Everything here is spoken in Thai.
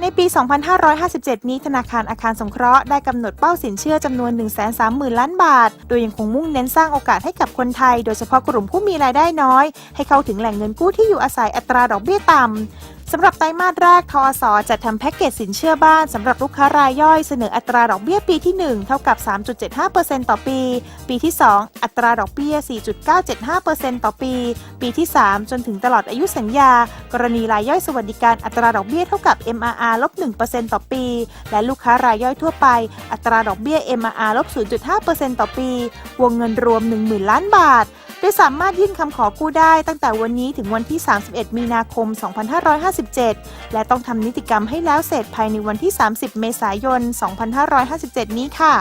ในปี 2557 นี้ธนาคารอาคารสงเคราะห์ได้กำหนดเป้าสินเชื่อจำนวน 130,000 ล้านบาท โดยยังคงมุ่งเน้นสร้างโอกาสให้กับคนไทย โดยเฉพาะกลุ่มผู้มีรายได้น้อย ให้เข้าถึงแหล่งเงินกู้ที่อยู่อาศัยอัตราดอกเบี้ยต่ำสำหรับไตรมาสแรกทอสจัดทำแพ็กเกจสินเชื่อบ้านสำหรับลูกค้ารายย่อยเสนออัตราดอกเบี้ยปีที่ 1 เท่ากับ 3.75%ต่อปี ปีที่ 2 ตราดอกเบี้ย 4.975%ต่อปี ปีที่ 3 จนถึงตลอดอายุสัญญา กรณีรายย่อยสวัสดิการอัตราดอกเบี้ยเท่ากับ MRR ลบ1%ต่อปี และลูกค้ารายย่อยทั่วไป อัตราดอกเบี้ย MRR ลบ0.5%ต่อปี วงเงินรวม 10,000 ล้านบาทโดยสามารถยื่นคำขอกู้ได้ตั้งแต่วันนี้ถึงวันที่ 31 มีนาคม 2557 และต้องทำนิติกรรมให้แล้วเสร็จภายในวันที่ 30 เมษายน 2557 นี้ค่ะ